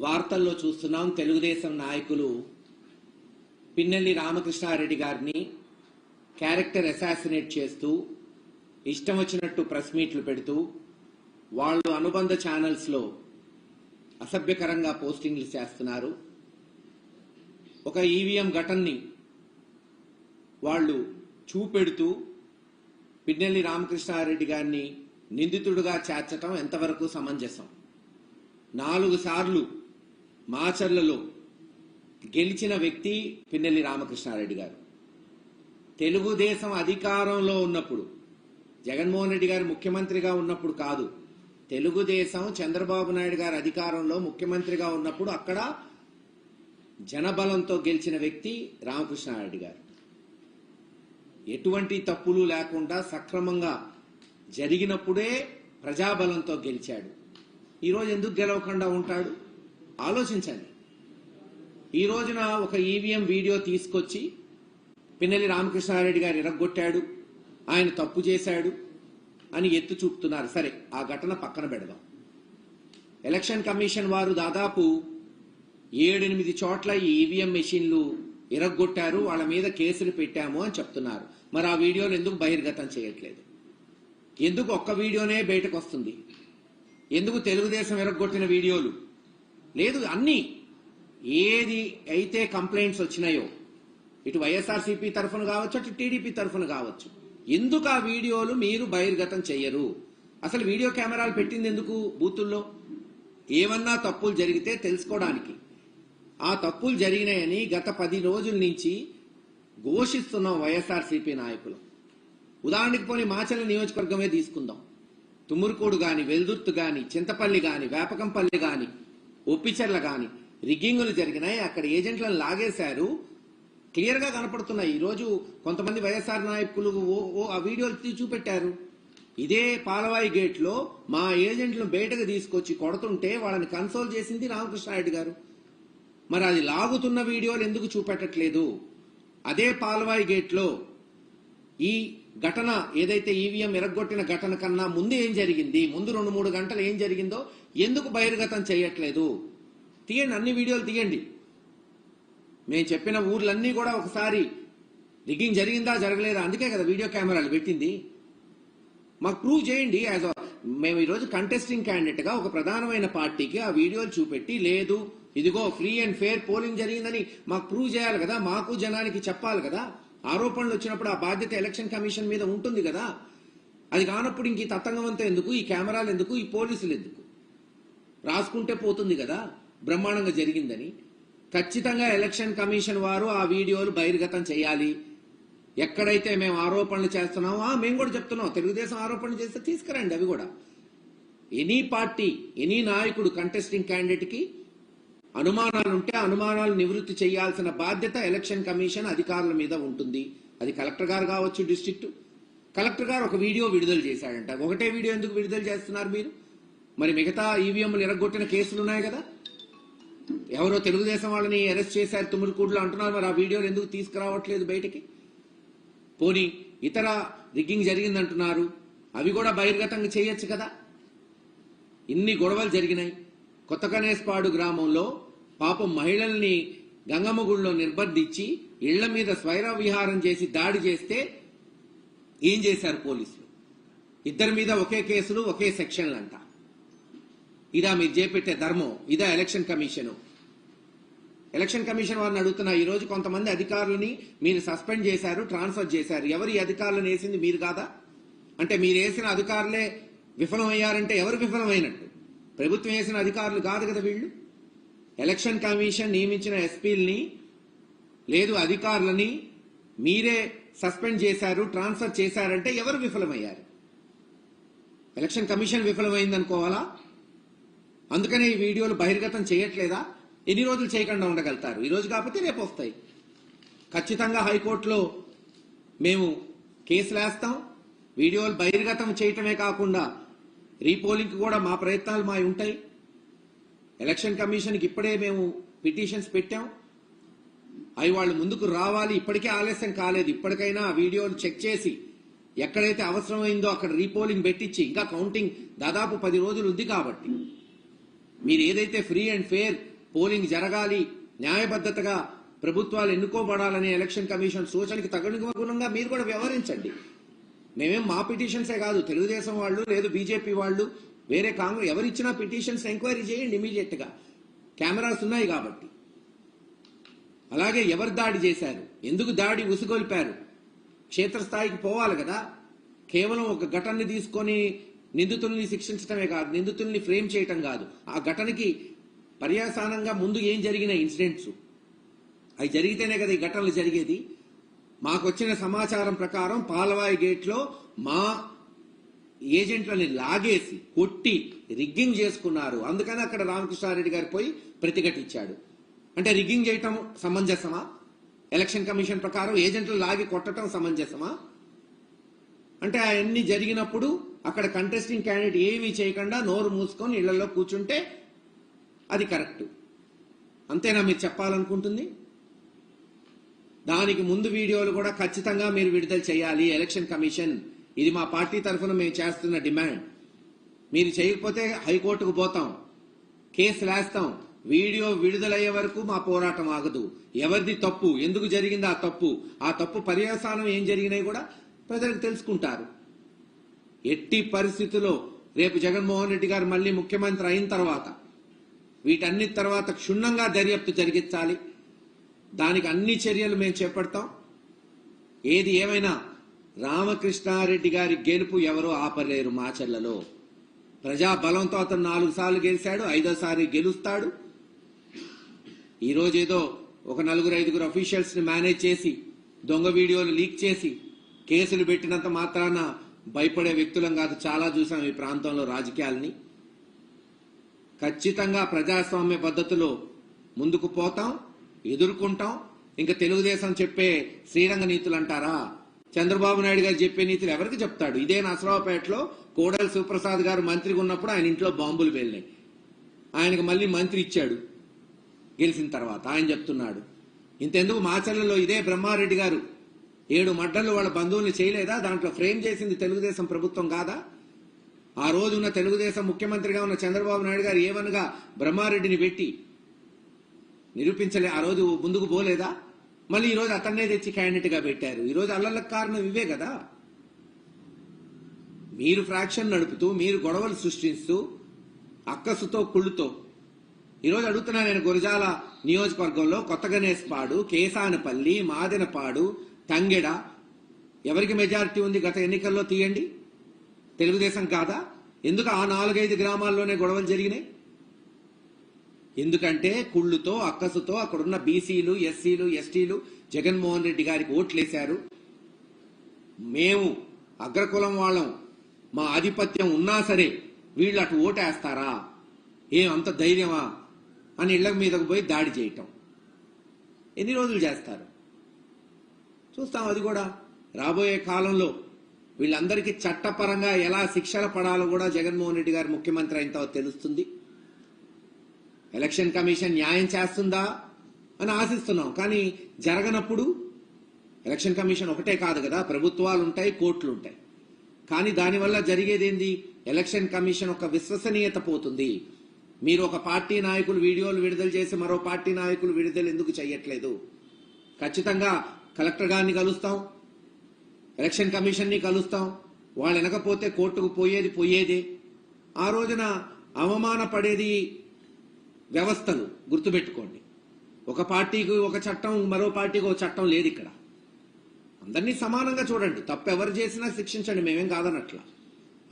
వార్తల్లో చూస్తున్నాం తెలుగుదేశం నాయకులు పిన్నెల్లి రామకృష్ణారెడ్డి గారిని క్యారెక్టర్ అసాసినేట్ చేస్తూ ఇష్టం వచ్చినట్టు ప్రెస్ మీట్లు పెడుతూ వాళ్ళు అనుబంధ ఛానల్స్లో అసభ్యకరంగా పోస్టింగ్లు చేస్తున్నారు. ఒక ఈవీఎం ఘటనని వాళ్ళు చూపెడుతూ పిన్నెల్లి రామకృష్ణారెడ్డి గారిని నిందితుడుగా చేర్చటం ఎంతవరకు సమంజసం? నాలుగు సార్లు మాచర్లలో గెలిచిన వ్యక్తి పిన్నెల్లి రామకృష్ణారెడ్డి గారు. తెలుగుదేశం అధికారంలో ఉన్నప్పుడు జగన్మోహన్ రెడ్డి గారు ముఖ్యమంత్రిగా ఉన్నప్పుడు కాదు తెలుగుదేశం చంద్రబాబు నాయుడు గారు అధికారంలో ముఖ్యమంత్రిగా ఉన్నప్పుడు అక్కడ జనబలంతో గెలిచిన వ్యక్తి రామకృష్ణారెడ్డి గారు. ఎటువంటి తప్పులు లేకుండా సక్రమంగా జరిగినప్పుడే ప్రజాబలంతో గెలిచాడు. ఈరోజు ఎందుకు గెలవకుండా ఉంటాడు? ఆలోచించండి. ఈ రోజున ఒక ఈవీఎం వీడియో తీసుకొచ్చి పిన్నెల్లి రామకృష్ణారెడ్డి గారు ఇరగొట్టాడు ఆయన తప్పు చేశాడు అని ఎత్తు చూపుతున్నారు. సరే ఆ ఘటన పక్కన పెడదాం. ఎలక్షన్ కమిషన్ వారు దాదాపు ఏడెనిమిది చోట్ల ఈ ఈవీఎం మెషిన్లు ఇరగొట్టారు వాళ్ళ మీద కేసులు పెట్టాము అని చెప్తున్నారు. మరి ఆ వీడియోలు ఎందుకు బహిర్గతం చేయట్లేదు? ఎందుకు ఒక్క వీడియోనే బయటకు వస్తుంది? ఎందుకు తెలుగుదేశం ఇరగొట్టిన వీడియోలు? లేదు అన్ని. ఏది అయితే కంప్లైంట్స్ వచ్చినాయో ఇటు వైఎస్ఆర్సీపీ తరఫున కావచ్చు అటు టీడీపీ తరఫున కావచ్చు. ఎందుకు ఆ వీడియోలు మీరు బహిర్గతం చెయ్యరు? అసలు వీడియో కెమెరాలు పెట్టింది ఎందుకు బూతుల్లో? ఏమన్నా తప్పులు జరిగితే తెలుసుకోవడానికి. ఆ తప్పులు జరిగినాయని గత పది రోజుల నుంచి ఘోషిస్తున్నాం వైఎస్ఆర్సీపీ నాయకులు. ఉదాహరణకి పోనీ మాచల నియోజకవర్గమే తీసుకుందాం. తుమ్మురుకోడు కానీ వెల్దుర్తు కానీ చింతపల్లి కానీ వేపకంపల్లి కానీ ఒప్పిచర్ల కానీ. రిగ్గింగులు జరిగినాయి. అక్కడ ఏజెంట్లను లాగేశారు. క్లియర్గా కనపడుతున్నాయి. ఈ రోజు కొంతమంది వైఎస్ఆర్ నాయకులు ఓ ఓ ఆ వీడియోలు తీ చూపెట్టారు. ఇదే పాలవాయి గేట్లో మా ఏజెంట్లను బయటకు తీసుకొచ్చి కొడుతుంటే వాళ్ళని కన్సోల్ చేసింది రామకృష్ణారెడ్డి గారు. మరి అది లాగుతున్న వీడియోలు ఎందుకు చూపెట్టట్లేదు? అదే పాలవాయి గేట్లో ఈ ఘటన ఏదైతే ఈవీఎం ఎరగొట్టిన ఘటన కన్నా ముందు ఏం జరిగింది? ముందు రెండు మూడు గంటలు ఏం జరిగిందో ఎందుకు బహిర్గతం చేయట్లేదు? తీయండి అన్ని వీడియోలు తీయండి. మేము చెప్పిన ఊర్లన్నీ కూడా ఒకసారి రిగ్గింగ్ జరిగిందా జరగలేదా? అందుకే కదా వీడియో కెమెరాలు పెట్టింది. మాకు ప్రూవ్ చేయండి యాజ్ మేము ఈరోజు కంటెస్టింగ్ క్యాండిడేట్గా ఒక ప్రధానమైన పార్టీకి ఆ వీడియోలు చూపెట్టి లేదు ఇదిగో ఫ్రీ అండ్ ఫేర్ పోలింగ్ జరిగిందని మాకు ప్రూవ్ చేయాలి కదా మాకు జనానికి చెప్పాలి కదా. ఆరోపణలు వచ్చినప్పుడు ఆ బాధ్యత ఎలక్షన్ కమిషన్ మీద ఉంటుంది కదా? అది కానప్పుడు ఇంక ఈ తతంగమంతా ఎందుకు? ఈ కెమెరాలు ఎందుకు? ఈ పోలీసులు ఎందుకు? రాసుకుంటే పోతుంది కదా? బ్రహ్మాండంగా జరిగిందని. ఖచ్చితంగా ఎలక్షన్ కమిషన్ వారు ఆ వీడియోలు బహిర్గతం చేయాలి. ఎక్కడైతే మేము ఆరోపణలు చేస్తున్నామో మేము కూడా చెప్తున్నాం. తెలుగుదేశం ఆరోపణలు చేస్తే తీసుకురండి అవి కూడా. ఎనీ పార్టీ ఎనీ నాయకుడు కంటెస్టింగ్ క్యాండిడేట్కి అనుమానాలు ఉంటే అనుమానాలు నివృత్తి చేయాల్సిన బాధ్యత ఎలక్షన్ కమిషన్ అధికారుల మీద ఉంటుంది. అది కలెక్టర్ గారు కావచ్చు డిస్ట్రిక్ట్. కలెక్టర్ గారు ఒక వీడియో విడుదల చేశాడంట. ఒకటే వీడియో ఎందుకు విడుదల చేస్తున్నారు మీరు? మరి మిగతా ఈవీఎంలు ఎరగొట్టిన కేసులు ఉన్నాయి కదా? ఎవరో తెలుగుదేశం వాళ్ళని అరెస్ట్ చేశారు తుమ్మురుకూడులో అంటున్నారు. మరి ఆ వీడియోలు ఎందుకు తీసుకురావట్లేదు బయటికి? పోనీ ఇతర రిగ్గింగ్ జరిగిందంటున్నారు. అవి కూడా బహిర్గతంగా చేయొచ్చు కదా? ఇన్ని గొడవలు జరిగినాయి. కొత్త గ్రామంలో పాపం మహిళల్ని గంగమ్మ గుడిలో నిర్బంధించి ఇళ్ళ మీద స్వైర విహారం చేసి దాడి చేస్తే ఏం చేశారు పోలీసులు? ఇద్దరి మీద ఒకే కేసులు ఒకే సెక్షన్లు అంట ఇదా మీరు చేపెట్టే ధర్మం ఇదా ఎలక్షన్ కమిషను. ఎలక్షన్ కమిషన్ వారిని అడుగుతున్నా ఈ రోజు కొంతమంది అధికారులని మీరు సస్పెండ్ చేశారు ట్రాన్స్ఫర్ చేశారు. ఎవరు ఈ అధికారులను వేసింది మీరు కాదా? అంటే మీరు వేసిన అధికారులే విఫలమయ్యారంటే ఎవరు విఫలమైనట్టు? ప్రభుత్వం వేసిన అధికారులు కాదు కదా వీళ్ళు? ఎలక్షన్ కమిషన్ నియమించిన ఎస్పీల్ని లేదు అధికారులని మీరే సస్పెండ్ చేశారు ట్రాన్స్ఫర్ చేశారంటే ఎవరు విఫలమయ్యారు? ఎలక్షన్ కమిషన్ విఫలమైంది అనుకోవాలా అందుకనే ఈ వీడియోలు బహిర్గతం చేయట్లేదా? ఎన్ని రోజులు చేయకుండా ఉండగలుగుతారు? ఈరోజు కాకపోతే రేపు వస్తాయి. ఖచ్చితంగా హైకోర్టులో మేము కేసులు వేస్తాం వీడియోలు బహిర్గతం చేయటమే కాకుండా రీపోలింగ్ కూడా మా ప్రయత్నాలు మా ఉంటాయి. ఎలక్షన్ కమిషన్కి ఇప్పుడే మేము పిటిషన్స్ పెట్టాం. అవి వాళ్ళు ముందుకు రావాలి. ఇప్పటికే ఆలస్యం కాలేదు. ఇప్పటికైనా ఆ వీడియోలు చెక్ చేసి ఎక్కడైతే అవసరమైందో అక్కడ రీపోలింగ్ పెట్టించి ఇంకా కౌంటింగ్ దాదాపు పది రోజులు ఉంది కాబట్టి. మీరు ఏదైతే ఫ్రీ అండ్ ఫేర్ పోలింగ్ జరగాలి న్యాయబద్ధతగా ప్రభుత్వాలు ఎన్నుకోబడాలనే ఎలక్షన్ కమిషన్ సూచనకి తగనుగుణంగా మీరు కూడా వ్యవహరించండి. మేమేం మా పిటిషన్సే కాదు. తెలుగుదేశం వాళ్ళు లేదు బీజేపీ వాళ్ళు వేరే కాంగ్రెస్ ఎవరిచ్చినా పిటిషన్స్ ఎంక్వైరీ చేయండి ఇమీడియట్గా. కెమెరాస్ ఉన్నాయి కాబట్టి. అలాగే ఎవరు దాడి చేశారు? ఎందుకు దాడి ఉసుగొల్పారు? క్షేత్రస్థాయికి పోవాలి కదా. కేవలం ఒక ఘటనని తీసుకొని నిందితుల్ని శిక్షించడమే కాదు నిందితుల్ని ఫ్రేమ్ చేయటం కాదు. ఆ ఘటనకి పర్యాసానంగా ముందు ఏం జరిగిన ఇన్సిడెంట్స్? అవి జరిగితేనే కదా ఈ ఘటనలు జరిగేది. మాకు వచ్చిన సమాచారం ప్రకారం పాలవాయి గేట్లో మా ఏజెంట్లని లాగేసి కొట్టి రిగ్గింగ్ చేసుకున్నారు. అందుకని అక్కడ రామకృష్ణారెడ్డి గారు పోయి ప్రతిఘటించాడు. అంటే రిగ్గింగ్ చేయటం సమంజసమా? ఎలక్షన్ కమిషన్ ప్రకారం ఏజెంట్లు లాగి కొట్టడం సమంజసమా? అంటే అవన్నీ జరిగినప్పుడు అక్కడ కంటెస్టింగ్ క్యాండిడేట్ ఏమీ చేయకుండా నోరు మూసుకొని ఇళ్ళలో కూర్చుంటే అది కరెక్ట్. అంతేనా మీరు చెప్పాలనుకుంటుంది? దానికి ముందు వీడియోలు కూడా ఖచ్చితంగా మీరు విడుదల చేయాలి. ఎలక్షన్ కమిషన్ ఇది మా పార్టీ తరఫున మేము చేస్తున్న డిమాండ్. మీరు చేయకపోతే హైకోర్టుకు పోతాం. కేసు వేస్తాం వీడియో విడుదలయ్యే వరకు మా పోరాటం ఆగదు. ఎవరిది తప్పు? ఎందుకు జరిగింది ఆ తప్పు? ఆ తప్పు పర్యవసానం ఏం జరిగినాయి కూడా ప్రజలకు తెలుసుకుంటారు. ఎట్టి పరిస్థితుల్లో రేపు జగన్మోహన్ రెడ్డి గారు మళ్ళీ ముఖ్యమంత్రి అయిన తర్వాత వీటన్ని తర్వాత క్షుణ్ణంగా దర్యాప్తు జరిగించాలి. దానికి అన్ని చర్యలు మేము చేపడతాం. ఏది ఏమైనా రామకృష్ణారెడ్డి గారి గెలుపు ఎవరో ఆపలేరు మాచర్లలో. ప్రజా బలంతో అతను నాలుగు సార్లు గెలిచాడు ఐదోసారి గెలుస్తాడు. ఈరోజు ఏదో ఒక నలుగురు ఐదుగురు అఫీషియల్స్ని మేనేజ్ చేసి దొంగ వీడియోలు లీక్ చేసి కేసులు పెట్టినంత మాత్రాన భయపడే వ్యక్తులం కాదు చాలా చూసాం ఈ ప్రాంతంలో రాజకీయాల్ని. ఖచ్చితంగా ప్రజాస్వామ్య పద్ధతిలో ముందుకు పోతాం ఎదుర్కొంటాం. ఇంకా తెలుగుదేశం చెప్పే శ్రీరంగ నీతులు అంటారా చంద్రబాబు నాయుడు గారు చెప్పే నీతులు ఎవరికి చెప్తాడు? ఇదే నసరావుపేటలో కోడలి సుప్రసాద్ గారు మంత్రిగా ఉన్నప్పుడు ఆయన ఇంట్లో బాంబులు వెళ్ళాయి ఆయనకు మళ్ళీ మంత్రి ఇచ్చాడు. గెలిచిన తర్వాత ఆయన చెప్తున్నాడు. ఇంతెందుకు మాచర్లలో ఇదే బ్రహ్మారెడ్డి గారు. ఏడు మడ్డలు వాళ్ళ బంధువుల్ని చేయలేదా? దాంట్లో ఫ్రేమ్ చేసింది తెలుగుదేశం ప్రభుత్వం కాదా? ఆ రోజున్న తెలుగుదేశం ముఖ్యమంత్రిగా ఉన్న చంద్రబాబు నాయుడు గారు ఏమనగా బ్రహ్మారెడ్డిని పెట్టి నిరూపించలే ఆ రోజు ముందుకు పోలేదా? మళ్ళీ ఈ రోజు అతన్నే తెచ్చి క్యాండిడేట్గా పెట్టారు. ఈరోజు అల్లలకు కారణం ఇవే కదా. మీరు ఫ్రాక్షన్ నడుపుతూ మీరు గొడవలు సృష్టిస్తూ అక్కసుతో కుళ్ళుతో. ఈరోజు అడుగుతున్నా నేను గురజాల నియోజకవర్గంలో కొత్త గణేష్పాడు కేసానపల్లి మాదెనపాడు తంగెడ. ఎవరికి మెజారిటీ ఉంది గత ఎన్నికల్లో తీయండి? తెలుగుదేశం కాదా? ఎందుకు ఆ నాలుగైదు గ్రామాల్లోనే గొడవలు జరిగినాయి? ఎందుకంటే కుళ్ళుతో అక్కసుతో అక్కడున్న బీసీలు ఎస్సీలు ఎస్టీలు జగన్మోహన్ రెడ్డి గారికి ఓట్లేశారు. మేము అగ్రకులం వాళ్ళం. మా ఆధిపత్యం ఉన్నా సరే వీళ్ళు అటు ఓటేస్తారా? ఏం అంత ధైర్యమా? అని ఇళ్ళ మీదకు పోయి దాడి చేయటం. ఎన్ని రోజులు చేస్తారు? చూస్తాం అది కూడా. రాబోయే కాలంలో వీళ్ళందరికీ చట్టపరంగా ఎలా శిక్షలు పడాలో కూడా జగన్మోహన్ రెడ్డి గారు ముఖ్యమంత్రి అయిన తర్వాత తెలుస్తుంది. ఎలక్షన్ కమిషన్ న్యాయం చేస్తుందా అని ఆశిస్తున్నాం. కానీ జరగనప్పుడు ఎలక్షన్ కమిషన్ ఒకటే కాదు కదా ప్రభుత్వాలు ఉంటాయి కోర్టులు ఉంటాయి. కానీ దానివల్ల జరిగేదేంది? ఎలక్షన్ కమిషన్ ఒక విశ్వసనీయత పోతుంది. మీరు ఒక పార్టీ నాయకులు వీడియోలు విడుదల చేసి మరో పార్టీ నాయకులు విడుదల ఎందుకు చేయట్లేదు ఖచ్చితంగా కలెక్టర్ గారిని కలుస్తాం ఎలక్షన్ కమిషన్ని కలుస్తాం. వాళ్ళు వెనకపోతే కోర్టుకు పోయేది పోయేదే. ఆ రోజున అవమానపడేది వ్యవస్థలు గుర్తుపెట్టుకోండి. ఒక పార్టీకి ఒక చట్టం మరో పార్టీకి ఒక చట్టం లేదు ఇక్కడ. అందరినీ సమానంగా చూడండి. తప్పు ఎవరు చేసినా శిక్షించండి. మేమేం కాదనట్లా.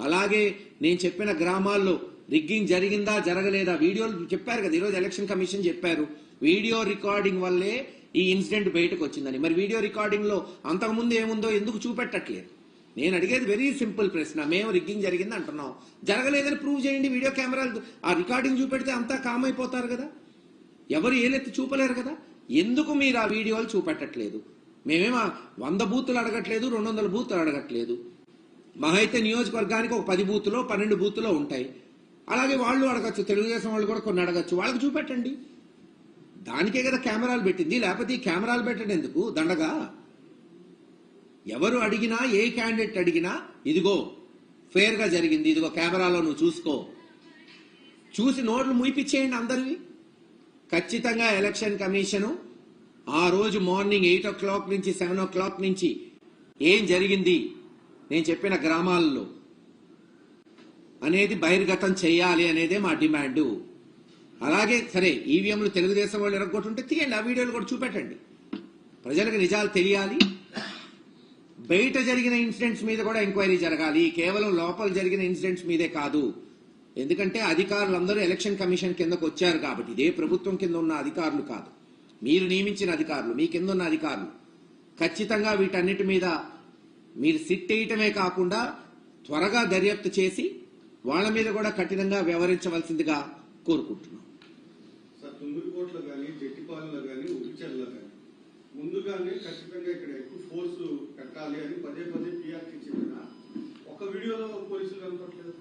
అలాగే నేను చెప్పిన గ్రామాల్లో రిగ్గింగ్ జరిగిందా జరగలేదా? వీడియోలు చెప్పారు కదా ఈరోజు ఎలక్షన్ కమిషన్ చెప్పారు. వీడియో రికార్డింగ్ వల్లే ఈ ఇన్సిడెంట్ బయటకు వచ్చిందని. మరి వీడియో రికార్డింగ్లో అంతకుముందు ఏముందో ఎందుకు చూపెట్టట్లేదు? నేను అడిగేది వెరీ సింపుల్ ప్రశ్న. మేము రిగ్గింగ్ జరిగింది అంటున్నాం. జరగలేదని ప్రూవ్ చేయండి వీడియో కెమెరాలు ఆ రికార్డింగ్ చూపెడితే అంతా కామ్ అయిపోతారు కదా. ఎవరు ఏలెత్తి చూపలేరు కదా. ఎందుకు మీరు ఆ వీడియోలు చూపెట్టట్లేదు? మేమేమో వంద బూతులు అడగట్లేదు రెండు వందల బూతులు అడగట్లేదు. మా అయితే నియోజకవర్గానికి ఒక పది బూతులో పన్నెండు బూతులో ఉంటాయి. అలాగే వాళ్ళు అడగచ్చు తెలుగుదేశం వాళ్ళు కూడా కొన్ని అడగచ్చు. వాళ్ళకి చూపెట్టండి. దానికే కదా కెమెరాలు పెట్టింది. లేకపోతే ఈ కెమెరాలు పెట్టడం ఎందుకు? దండగా? ఎవరు అడిగినా ఏ క్యాండిడేట్ అడిగినా ఇదిగో ఫేర్గా జరిగింది ఇదిగో కెమెరాలో నువ్వు చూసుకో. చూసి నోట్లు ముయిపించేయండి అందరివి. ఖచ్చితంగా ఎలక్షన్ కమిషను ఆ రోజు మార్నింగ్ ఎయిట్ ఓ క్లాక్ నుంచి సెవెన్ ఓ క్లాక్ నుంచి ఏం జరిగింది? నేను చెప్పిన గ్రామాల్లో అనేది బహిర్గతం చేయాలి అనేదే మా డిమాండ్. అలాగే సరే ఈవీఎంలు తెలుగుదేశం వాళ్ళు ఎరగొట్టుంటే తీయండి ఆ వీడియోలు కూడా చూపెట్టండి. ప్రజలకు నిజాలు తెలియాలి. బయట జరిగిన ఇన్సిడెంట్స్ మీద కూడా ఎంక్వైరీ జరగాలి. కేవలం లోపల జరిగిన ఇన్సిడెంట్స్ మీదే కాదు. ఎందుకంటే అధికారులందరూ ఎలక్షన్ కమిషన్ కిందకు వచ్చారు కాబట్టి ఇదే ప్రభుత్వం కింద ఉన్న అధికారులు కాదు. మీరు నియమించిన అధికారులు మీ కింద ఉన్న అధికారులు. ఖచ్చితంగా వీటన్నిటి మీద మీరు సిట్ వేయటమే కాకుండా త్వరగా దర్యాప్తు చేసి వాళ్ళ మీద కూడా కఠినంగా వ్యవహరించవలసిందిగా కోరుకుంటున్నాం. ముందుగానే ఖచ్చితంగా ఇక్కడ ఫోర్సు పెట్టాలి అని పదే పదే చెప్పిన ఒక వీడియోలో పోలీసులు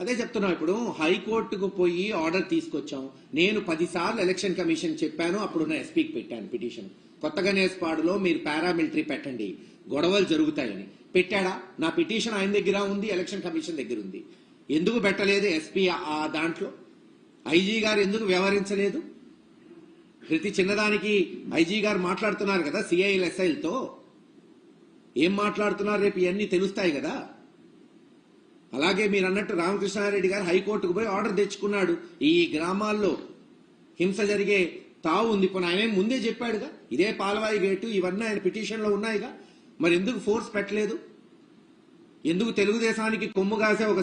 అదే చెప్తున్నా ఇప్పుడు. హైకోర్టుకు పోయి ఆర్డర్ తీసుకొచ్చాం. నేను పదిసార్లు ఎలక్షన్ కమిషన్ చెప్పాను అప్పుడున్న ఎస్పీకి పెట్టాను పిటిషన్. కొత్తగా నేస్పాడులో మీరు పారామిలిటరీ పెట్టండి. గొడవలు జరుగుతాయని. పెట్టాడా? నా పిటిషన్ ఆయన దగ్గర ఉంది ఎలక్షన్ కమిషన్ దగ్గర ఉంది. ఎందుకు పెట్టలేదు ఎస్పీ ఆ దాంట్లో? ఐజీ గారు ఎందుకు వ్యవహరించలేదు? ప్రతి చిన్నదానికి ఐజీ గారు మాట్లాడుతున్నారు కదా సిఐఎల్ఎస్ఐలతో ఏం మాట్లాడుతున్నారు రేపు ఇవన్నీ తెలుస్తాయి కదా? అలాగే మీరు అన్నట్టు రామకృష్ణారెడ్డి గారు హైకోర్టుకు పోయి ఆర్డర్ తెచ్చుకున్నాడు. ఈ గ్రామాల్లో హింస జరిగే తావు ఉంది. ఇప్పుడు ఆయన ముందే చెప్పాడుగా? ఇదే పాలవాయి గేటు ఇవన్నీ ఆయన పిటిషన్లో ఉన్నాయిగా. మరి ఎందుకు ఫోర్స్ పెట్టలేదు? ఎందుకు తెలుగుదేశానికి కొమ్ము కాసే ఒక